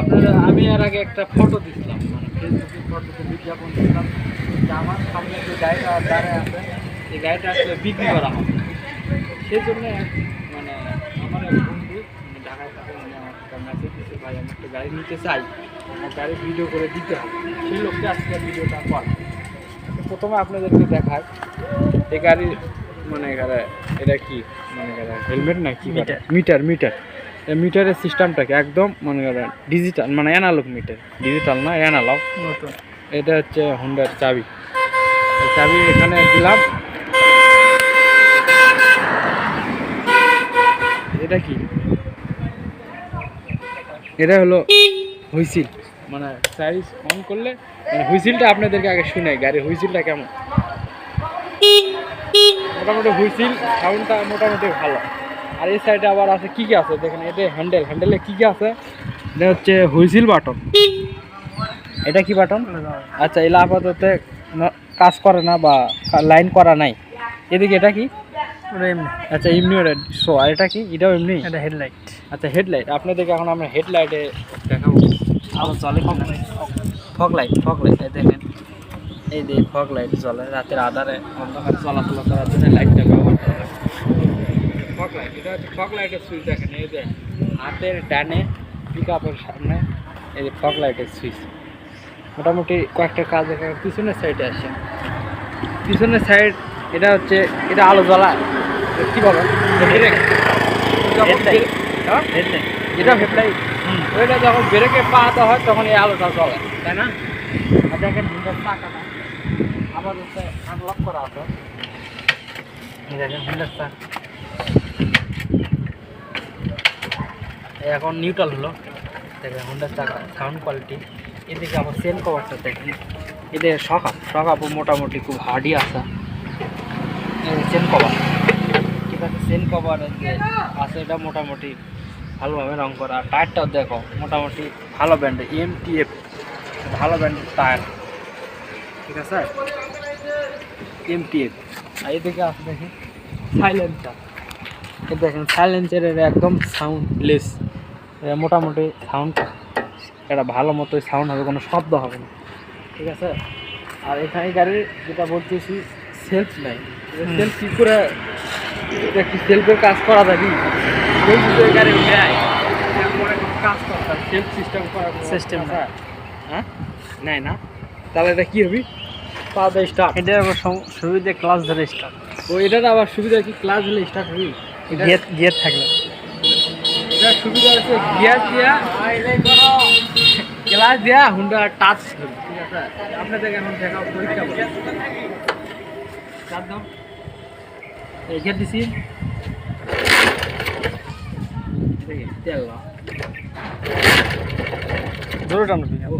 আপনারা, আমি এর আগে একটা ফটো দিছিলাম মানে ফেসবুকে ফটোতে বিজ্ঞাপন দিছিলাম যে আমার সামনে যে গাড়িটা দাঁড়ায় আছে, এই গাড়িটা আসলে বিক্রি করা হবে। সেই জন্য মানে আমার এক বন্ধু ঢাকায় থাকে মানে একটা মেসেজ দিচ্ছে ভাই, আমি একটা গাড়ি নিতে চাই। আমার গাড়ি ভিডিও করে দিতে হবে। সেই লোককে আজকে ভিডিওটা কর প্রথমে আপনাদেরকে দেখায়, এই গাড়ি মানে এটা কি মানে হেলমেট না কি মিটার। মিটার মিটার মিটারের সিস্টেমটাকে একদম মনে করেন ডিজিটাল মানে অ্যানালগ মিটার ডিজিটাল না অ্যানালগ এটা হচ্ছে হুন্ডার চাবি। চাবি এখানে দিলাম। এটা কি? এটা হলো হুইসিল। মানে সাইজ অন করলে মানে হুইসিলটা আপনাদেরকে আগে শুনে গাড়ির হুইসিলটা কেমন? মোটামুটি হুইসিল সাউন্ডটা মোটামুটি ভালো। আর এই সাইডে আবার আছে কি কি আছে? দেখেন এটা হ্যান্ডেল হ্যান্ডেলে কি কি আছে? এটা হচ্ছে হুইসিল বাটন। এটা কি বাটন? আচ্ছা এলা আপাতত কাজ করে না বা লাইন করা নাই। এদিকে এটা কি? আচ্ছা এমনি শো আর এটা কি? এটাও এমনি? এটা হেডলাইট আচ্ছা হেডলাইট আপনাদেরকে এখন আমরা হেডলাইটে দেখাবো। আলো চলে ফগ লাইট ফগ লাইট দেখেন। এই যে ফগ লাইট জ্বলে রাতের আধারে অন্ধকারে চলাচল করার জন্য লাইটটা ব্যবহার করা হয়। ফগ লাইট এটা হচ্ছে ফগ লাইটের সুইচ দেখেন এই যে হাতের ডানে পিক আপের সামনে এই যে ফগ লাইটের সুইচ মোটামুটি কয়েকটা কাজ এখানে পিছনের সাইডে আসে। পিছনের সাইড এটা হচ্ছে এটা আলো জ্বলা কি বলে? Headlight. এটা হেডলাইট ওইটা যখন ব্রেকে পা দেওয়া হয় তখন এই আলোটা জ্বলে তাই না? দেখেন হুন্ডার চাকাটা। আবার হচ্ছে আনলক করা আছে। দেখেন হুন্ডার চাকা। এখন নিউট্রাল হলো। দেখেন হুন্ডার চাকা, সাউন্ড কোয়ালিটি। এদিকে আবার সেন কভারটা দেখেন। এদের সকাপ সকাপও মোটামুটি খুব হার্ডই আছে। সেন কভার। ঠিক আছে সেন কভার যে আছে এটা মোটামুটি ভালোভাবে রং করা। আর টায়ারটাও দেখো, মোটামুটি ভালো ব্র্যান্ডের এম টি এফ ভালো ব্র্যান্ডের টায়ার। ঠিক আছে? এম টি এফ আর এদিকে আছে দেখি সাইলেন্সার দেখেন সাইলেন্সার একদম সাউন্ডলেস মোটামুটি সাউন্ড এটা ভালো মতো সাউন্ড হবে কোনো শব্দ হবে না। ঠিক আছে? আর এখানে গাড়ির যেটা বলতেছি সেলফ নাই। সেলফ কী করে এটা কি সেলফের কাজ করা যাবে গাড়ি কাজ করা সেলফ সিস্টেম করা সিস্টেম হ্যাঁ? নাই না? তাহলে এটা কি হবে? পা স্টার্ট এটা আবার সুবিধা ক্লাস ধরে স্টার্ট ও এটার আবার সুবিধা কি ক্লাস দিলে স্টার্ট হবে? গিয়ার গিয়ার থাকলে এটার সুবিধা হচ্ছে গিয়ার দিয়া ক্লাস দিয়া হুন্ডা টাচ ঠিক আছে? আপনাদের এখন দেখাও পরীক্ষা করে। চার দাও গিয়ার দিছি। তেল দাও। জোরে ও।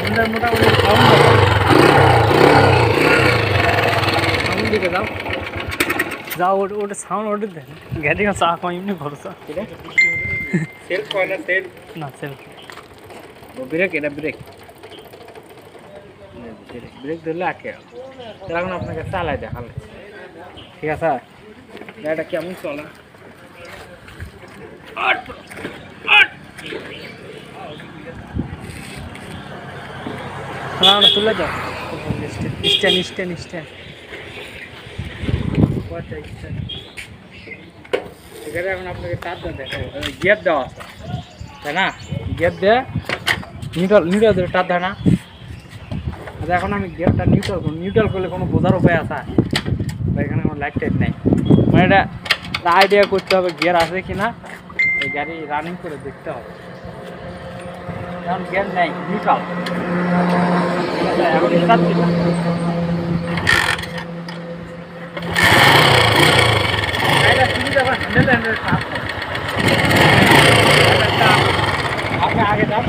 হুন্ডার মোটামুটি সাউন্ড সাউন্ড দিকে দাও যা ওটা ওটা সাউন্ড ওটা দেন। গাড়ি চা কম এমনি ভরসা। সেল কয় না সেল না সেলফ। ব্রেক এটা ব্রেক ব্রেক ধরলে তাহলে এখন আপনাকে চালাই দেখালে ঠিক আছে। গাড়িটা কেমন চলে? না না তুলে যাও স্ট্যান্ড স্ট্যান্ড স্ট্যান্ড এখানে এখন আপনাকে তার দেখাবো। গিয়ার দেওয়া আছে। তাই না? গিয়ার দিয়ে নিউট্রাল নিউট্রাল ধরে টার দেয় না। এখন আমি গিয়ারটা নিউট্রাল করব। নিউট্রাল করলে কোনো বোঝার উপায় আছে? এখানে কোনো লাইট টাইট নেই। মানে এটা আইডিয়া করতে হবে গিয়ার আছে কি না এই গাড়ি রানিং করে দেখতে হবে। এখন গিয়ার নেই নিউট্রাল এখন আপনি আগে যান